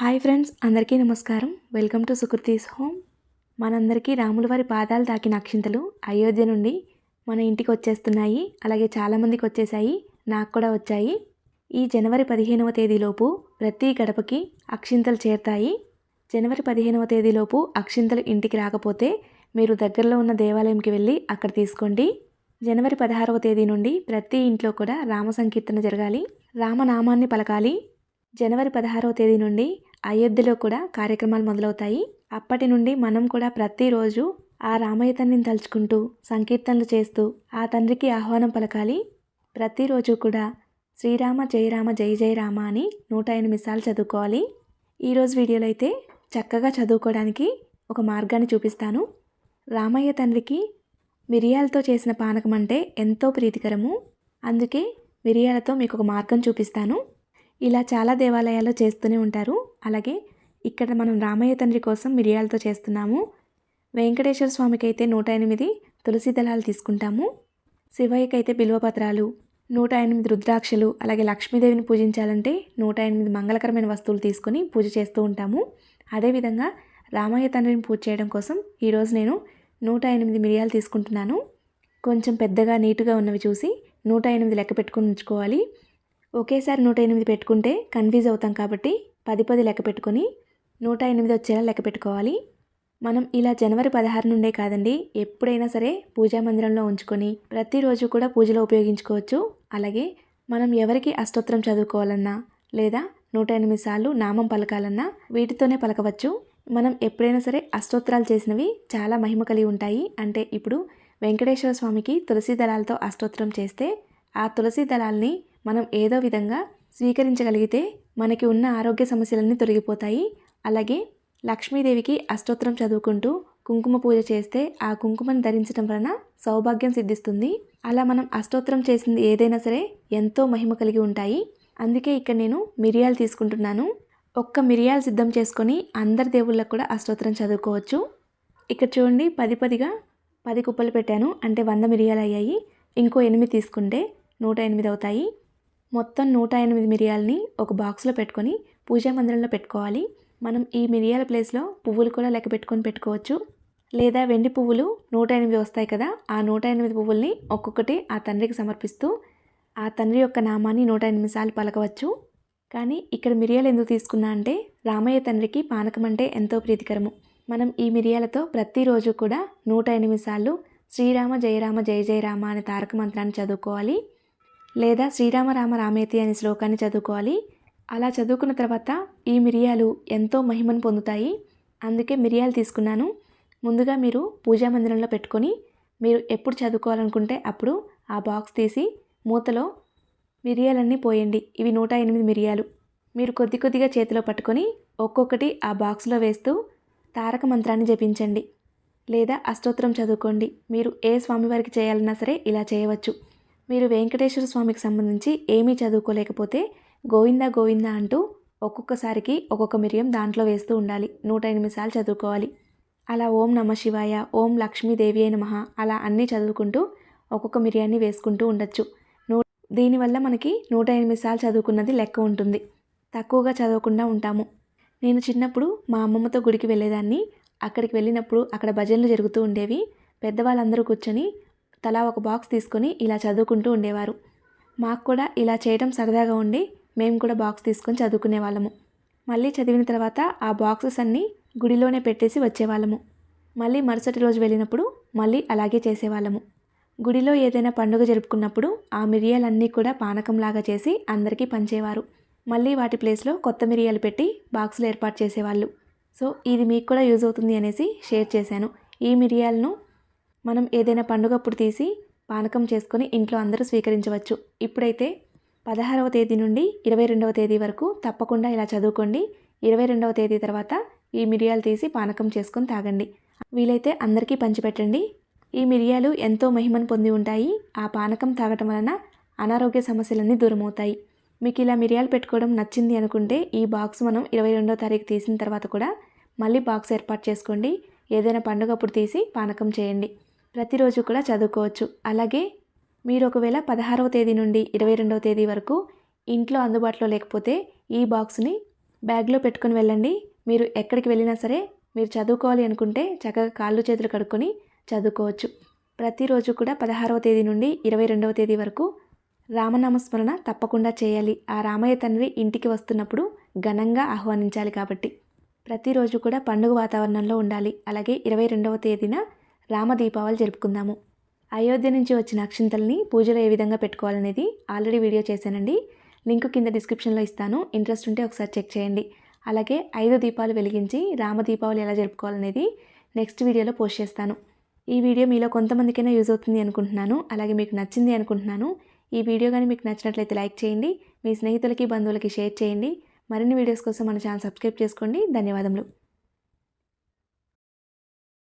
Hi friends అందరికీ నమస్కారం. Welcome to Sukriti's home. మనందరికీ రాముల వారి పాదాలు తాకిన అక్షింతలు అయోధ్య నుండి మన ఇంటికి వచ్చేస్తున్నాయి. అలాగే చాలామందికి వచ్చేసాయి నాకు కూడా వచ్చాయి. ఈ జనవరి పదిహేనవ తేదీలోపు ప్రతి గడపకి అక్షింతలు చేరుతాయి. జనవరి పదిహేనవ తేదీలోపు అక్షింతలు ఇంటికి రాకపోతే మీరు దగ్గరలో ఉన్న దేవాలయంకి వెళ్ళి అక్కడ తీసుకోండి. జనవరి పదహారవ తేదీ నుండి ప్రతి ఇంట్లో కూడా రామ సంకీర్తన జరగాలి. రామనామాన్ని పలకాలి. జనవరి పదహారవ తేదీ నుండి అయోధ్యలో కూడా కార్యక్రమాలు మొదలవుతాయి. అప్పటి నుండి మనం కూడా ప్రతిరోజు ఆ రామయ్య తండ్రిని తలుచుకుంటూ సంకీర్తనలు చేస్తూ ఆ తండ్రికి ఆహ్వానం పలకాలి. ప్రతిరోజు కూడా శ్రీరామ జయరామ జయ జయ రామ అని నూట ఎనిమిది సార్లు చదువుకోవాలి. ఈరోజు వీడియోలో అయితే చక్కగా చదువుకోవడానికి ఒక మార్గాన్ని చూపిస్తాను. రామయ్య తండ్రికి మిరియాలతో చేసిన పానకం అంటే ఎంతో ప్రీతికరము. అందుకే మిరియాలతో మీకు ఒక మార్గం చూపిస్తాను. ఇలా చాలా దేవాలయాల్లో చేస్తూనే ఉంటారు. అలాగే ఇక్కడ మనం రామయ్య తండ్రి కోసం మిరియాలతో చేస్తున్నాము. వెంకటేశ్వర స్వామికి అయితే నూట ఎనిమిది తులసి దళాలు తీసుకుంటాము. శివయ్యకి అయితే బిల్వపత్రాలు నూట ఎనిమిది రుద్రాక్షలు అలాగే లక్ష్మీదేవిని పూజించాలంటే నూట ఎనిమిది మంగళకరమైన వస్తువులు తీసుకొని పూజ చేస్తూ ఉంటాము. అదేవిధంగా రామయ్య తండ్రిని పూజ చేయడం కోసం ఈరోజు నేను నూట ఎనిమిది మిరియాలు తీసుకుంటున్నాను. కొంచెం పెద్దగా నీట్గా ఉన్నవి చూసి నూట ఎనిమిది లెక్క పెట్టుకొని ఉంచుకోవాలి. ఒకేసారి నూట ఎనిమిది పెట్టుకుంటే కన్ఫ్యూజ్ అవుతాం కాబట్టి పది పది లెక్క పెట్టుకొని నూట ఎనిమిది వచ్చేలా లెక్క పెట్టుకోవాలి. మనం ఇలా జనవరి పదహారు నుండే కాదండి ఎప్పుడైనా సరే పూజా మందిరంలో ఉంచుకొని ప్రతిరోజు కూడా పూజలో ఉపయోగించుకోవచ్చు. అలాగే మనం ఎవరికి అష్టోత్తరం చదువుకోవాలన్నా లేదా నూట ఎనిమిది సార్లు నామం పలకాలన్నా వీటితోనే పలకవచ్చు. మనం ఎప్పుడైనా సరే అష్టోత్తరాలు చేసినవి చాలా మహిమ కలిగి ఉంటాయి. అంటే ఇప్పుడు వెంకటేశ్వర స్వామికి తులసి దళాలతో అష్టోత్తరం చేస్తే ఆ తులసి దళాల్ని మనం ఏదో విధంగా స్వీకరించగలిగితే మనకి ఉన్న ఆరోగ్య సమస్యలన్నీ తొలగిపోతాయి. అలాగే లక్ష్మీదేవికి అష్టోత్తరం చదువుకుంటూ కుంకుమ పూజ చేస్తే ఆ కుంకుమను ధరించడం వలన సౌభాగ్యం సిద్ధిస్తుంది. అలా మనం అష్టోత్తరం చేసింది ఏదైనా సరే ఎంతో మహిమ కలిగి ఉంటాయి. అందుకే ఇక్కడ నేను మిరియాలు తీసుకుంటున్నాను. ఒక్క మిరియాలు సిద్ధం చేసుకొని అందరి దేవుళ్ళకు కూడా అష్టోత్తరం చదువుకోవచ్చు. ఇక్కడ చూడండి పది పదిగా పది కుప్పలు పెట్టాను. అంటే వంద మిరియాలు అయ్యాయి. ఇంకో ఎనిమిది తీసుకుంటే నూట ఎనిమిది అవుతాయి. మొత్తం నూట ఎనిమిది మిరియాలని ఒక బాక్స్లో పెట్టుకొని పూజా మందిరంలో పెట్టుకోవాలి. మనం ఈ మిరియాల ప్లేస్లో పువ్వులు కూడా లెక్క పెట్టుకొని పెట్టుకోవచ్చు. లేదా వెండి పువ్వులు నూట ఎనిమిది వస్తాయి కదా ఆ నూట ఎనిమిది పువ్వుల్ని ఒక్కొక్కటి ఆ తండ్రికి సమర్పిస్తూ ఆ తండ్రి యొక్క నామాన్ని నూట ఎనిమిది సార్లు పలకవచ్చు. కానీ ఇక్కడ మిరియాలు ఎందుకు తీసుకున్నా అంటే రామయ్య తండ్రికి పానకం అంటే ఎంతో ప్రీతికరము. మనం ఈ మిరియాలతో ప్రతిరోజు కూడా నూట ఎనిమిది సార్లు శ్రీరామ జయరామ జయ జయరామ అనే తారక మంత్రాన్ని చదువుకోవాలి. లేదా శ్రీరామ రామ రామేతి అనే శ్లోకాన్ని చదువుకోవాలి. అలా చదువుకున్న తర్వాత ఈ మిరియాలు ఎంతో మహిమను పొందుతాయి. అందుకే మిరియాలు తీసుకున్నాను. ముందుగా మీరు పూజా మందిరంలో పెట్టుకొని మీరు ఎప్పుడు చదువుకోవాలనుకుంటే అప్పుడు ఆ బాక్స్ తీసి మూతలో మిరియాలన్నీ పోయండి. ఇవి నూట ఎనిమిది మిరియాలు. మీరు కొద్ది కొద్దిగా చేతిలో పట్టుకొని ఒక్కొక్కటి ఆ బాక్స్లో వేస్తూ తారక మంత్రాన్ని జపించండి. లేదా అష్టోత్తరం చదువుకోండి. మీరు ఏ స్వామివారికి చేయాలన్నా సరే ఇలా చేయవచ్చు. మీరు వెంకటేశ్వర స్వామికి సంబంధించి ఏమీ చదువుకోలేకపోతే గోవిందా గోవిందా అంటూ ఒక్కొక్కసారికి ఒక్కొక్క మిరియం దాంట్లో వేస్తూ ఉండాలి. నూట ఎనిమిది సార్లు చదువుకోవాలి. అలా ఓం నమ శివాయ ఓం లక్ష్మీదేవి అయిన మహా అలా అన్నీ చదువుకుంటూ ఒక్కొక్క మిరియాన్ని వేసుకుంటూ ఉండొచ్చు. నూ దీనివల్ల మనకి నూట ఎనిమిది సార్లు చదువుకున్నది లెక్క ఉంటుంది. తక్కువగా చదవకుండా ఉంటాము. నేను చిన్నప్పుడు మా అమ్మమ్మతో గుడికి వెళ్ళేదాన్ని. అక్కడికి వెళ్ళినప్పుడు అక్కడ భజనలు జరుగుతూ ఉండేవి. పెద్దవాళ్ళందరూ కూర్చొని తలా ఒక బాక్స్ తీసుకొని ఇలా చదువుకుంటూ ఉండేవారు. మాకు కూడా ఇలా చేయడం సరదాగా ఉండి మేము కూడా బాక్స్ తీసుకొని చదువుకునే వాళ్ళము. మళ్ళీ చదివిన తర్వాత ఆ బాక్సెస్ అన్నీ గుడిలోనే పెట్టేసి వచ్చేవాళ్ళము. మళ్ళీ మరుసటి రోజు వెళ్ళినప్పుడు మళ్ళీ అలాగే చేసేవాళ్ళము. గుడిలో ఏదైనా పండుగ జరుపుకున్నప్పుడు ఆ మిరియాలన్నీ కూడా పానకంలాగా చేసి అందరికీ పంచేవారు. మళ్ళీ వాటి ప్లేస్లో కొత్త మిరియాలు పెట్టి బాక్సులు ఏర్పాటు చేసేవాళ్ళు. సో ఇది మీకు కూడా యూజ్ అవుతుంది అనేసి షేర్ చేశాను. ఈ మిరియాలను మనం ఏదైనా పండుగప్పుడు తీసి పానకం చేసుకొని ఇంట్లో అందరూ స్వీకరించవచ్చు. ఇప్పుడైతే పదహారవ తేదీ నుండి ఇరవై రెండవ తేదీ వరకు తప్పకుండా ఇలా చదువుకోండి. ఇరవై రెండవ తేదీ తర్వాత ఈ మిరియాలు తీసి పానకం చేసుకొని తాగండి. వీలైతే అందరికీ పంచిపెట్టండి. ఈ మిరియాలు ఎంతో మహిమను పొంది ఉంటాయి. ఆ పానకం తాగటం వలన అనారోగ్య సమస్యలన్నీ దూరమవుతాయి. మీకు ఇలా మిరియాలు పెట్టుకోవడం నచ్చింది అనుకుంటే ఈ బాక్స్ మనం ఇరవై రెండో తారీఖు తీసిన తర్వాత కూడా మళ్ళీ బాక్స్ ఏర్పాటు చేసుకోండి. ఏదైనా పండుగప్పుడు తీసి పానకం చేయండి. ప్రతిరోజు కూడా చదువుకోవచ్చు. అలాగే మీరు ఒకవేళ పదహారవ తేదీ నుండి ఇరవై రెండవ తేదీ వరకు ఇంట్లో అందుబాటులో లేకపోతే ఈ బాక్స్ని బ్యాగ్లో పెట్టుకుని వెళ్ళండి. మీరు ఎక్కడికి వెళ్ళినా సరే మీరు చదువుకోవాలి అనుకుంటే చక్కగా కాళ్ళు చేతులు కడుక్కొని చదువుకోవచ్చు. ప్రతిరోజు కూడా పదహారవ తేదీ నుండి ఇరవై రెండవ తేదీ వరకు రామనామస్మరణ తప్పకుండా చేయాలి. ఆ రామయ్య తండ్రి ఇంటికి వస్తున్నప్పుడు ఘనంగా ఆహ్వానించాలి కాబట్టి. ప్రతిరోజు కూడా పండుగ వాతావరణంలో ఉండాలి. అలాగే ఇరవై రెండవ తేదీన రామ దీపావళి జరుపుకుందాము. అయోధ్య నుంచి వచ్చిన అక్షింతల్ని పూజలో ఏ విధంగా పెట్టుకోవాలనేది ఆల్రెడీ వీడియో చేశానండి. లింక్ కింద డిస్క్రిప్షన్లో ఇస్తాను. ఇంట్రెస్ట్ ఉంటే ఒకసారి చెక్ చేయండి. అలాగే ఐదు దీపాలు వెలిగించి రామ దీపావళి ఎలా జరుపుకోవాలనేది నెక్స్ట్ వీడియోలో పోస్ట్ చేస్తాను. ఈ వీడియో మీలో కొంతమందికైనా యూజ్ అవుతుంది అనుకుంటున్నాను. అలాగే మీకు నచ్చింది అనుకుంటున్నాను. ఈ వీడియో కానీ మీకు నచ్చినట్లయితే లైక్ చేయండి. మీ స్నేహితులకి బంధువులకి షేర్ చేయండి. మరిన్ని వీడియోస్ కోసం మన ఛానల్ సబ్స్క్రైబ్ చేసుకోండి. ధన్యవాదములు.